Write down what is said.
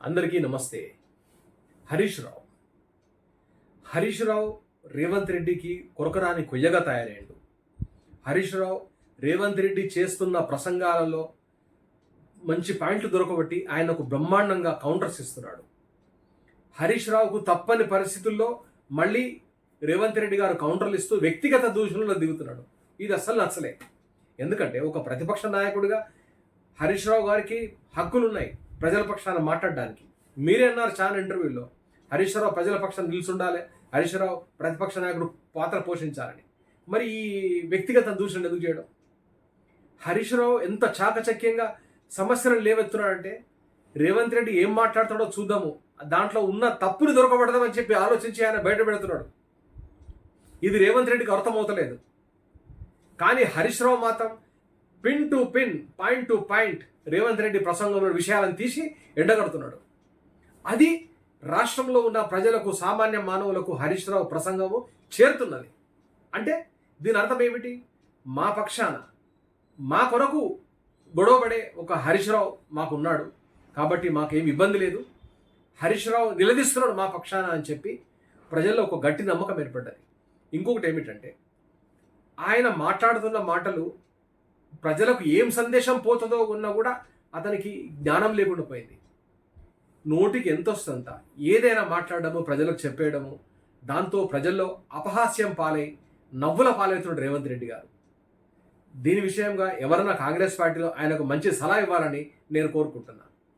అందరికీ నమస్తే. హరీష్ రావు. హరీష్ రావు రేవంత్ రెడ్డికి కొరకరాని కొయ్యగా తయారయ్యాడు హరీష్ రావు రేవంత్ రెడ్డి చేస్తున్న ప్రసంగాలలో మంచి పాయింట్లు దొరకబట్టి ఆయనకు బ్రహ్మాండంగా కౌంటర్స్ ఇస్తున్నాడు. హరీష్ రావుకు తప్పని పరిస్థితుల్లో మళ్ళీ రేవంత్ రెడ్డి గారు కౌంటర్లు ఇస్తూ వ్యక్తిగత దూషణలో దిగుతున్నాడు. ఇది అస్సలు నచ్చలే. ఎందుకంటే ఒక ప్రతిపక్ష నాయకుడిగా హరీష్ రావు గారికి హక్కులు ఉన్నాయి ప్రజల పక్షాన మాట్లాడడానికి. మీరే అన్నారు చాలా ఇంటర్వ్యూలో హరీష్ రావు ప్రజల పక్షాన నిలుచుండాలి హరీష్ రావు ప్రతిపక్ష నాయకుడు పాత్ర పోషించాలని. మరి ఈ వ్యక్తిగత దూషణ ఎందుకు చేయడం? హరీష్ రావు ఎంత చాకచక్యంగా సమస్యలను లేవెత్తున్నాడంటే రేవంత్ రెడ్డి ఏం మాట్లాడతాడో చూద్దాము. దాంట్లో ఉన్న తప్పుని దొరకబడదామని చెప్పి ఆలోచించి ఆయన బయట పెడుతున్నాడు ఇది రేవంత్ రెడ్డికి అర్థమవుతలేదు. కానీ హరీష్ రావు మాత్రం pin to pin point to point Revanth Reddy ప్రసంగంలో విషయాలను తీసి ఎండగడుతున్నాడు. అది రాష్ట్రంలో ఉన్న ప్రజలకు సామాన్య మానవులకు హరీష్ రావు ప్రసంగము చేరుతున్నది. అంటే దీని అర్థం ఏమిటి? మా పక్షాన మా కొరకు గొడవపడే ఒక హరీష్ రావు మాకున్నాడు. కాబట్టి మాకేం ఇబ్బంది లేదు. హరీష్ రావు నిలదీస్తున్నాడు మా పక్షాన అని చెప్పి ప్రజల్లో ఒక గట్టి నమ్మకం ఏర్పడ్డది. ఇంకొకటి ఏమిటంటే ఆయన మాట్లాడుతున్న మాటలు ప్రజలకు ఏం సందేశం పోతుందో ఉన్నా కూడా అతనికి జ్ఞానం లేకుండా పోయింది. నోటికి ఎంత వస్తుందంత ఏదైనా మాట్లాడడము ప్రజలకు చెప్పేయడము దాంతో ప్రజల్లో అపహాస్యం పాలై నవ్వుల పాలవుతున్నాడు రేవంత్ రెడ్డి గారు. దీని విషయంగా ఎవరైనా కాంగ్రెస్ పార్టీలో ఆయనకు మంచి సలహా ఇవ్వాలని నేను కోరుకుంటున్నాను